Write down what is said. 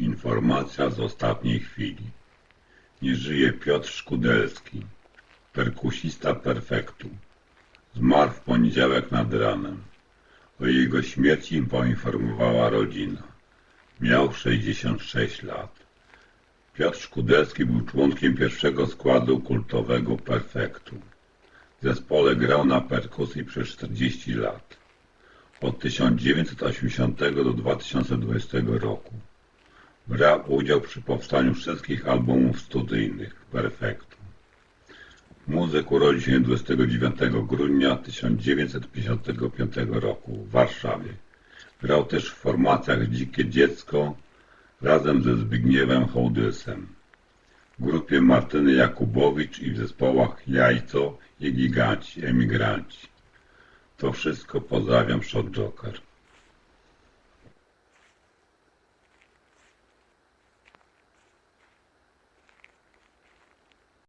Informacja z ostatniej chwili. Nie żyje Piotr Szkudelski, perkusista perfektu. Zmarł w poniedziałek nad ranem. O jego śmierci poinformowała rodzina. Miał 66 lat. Piotr Szkudelski był członkiem pierwszego składu kultowego Perfektu. W zespole grał na perkusji przez 40 lat. Od 1980 do 2020 roku. Brał udział przy powstaniu wszystkich albumów studyjnych Perfektu. Muzyk urodził się 29 grudnia 1955 roku w Warszawie. Grał też w formacjach Dzikie Dziecko razem ze Zbigniewem Hołdysem, w grupie Martyny Jakubowicz i w zespołach Jajco i Giganci Emigranci. To wszystko pozdrawiam Shot Joker.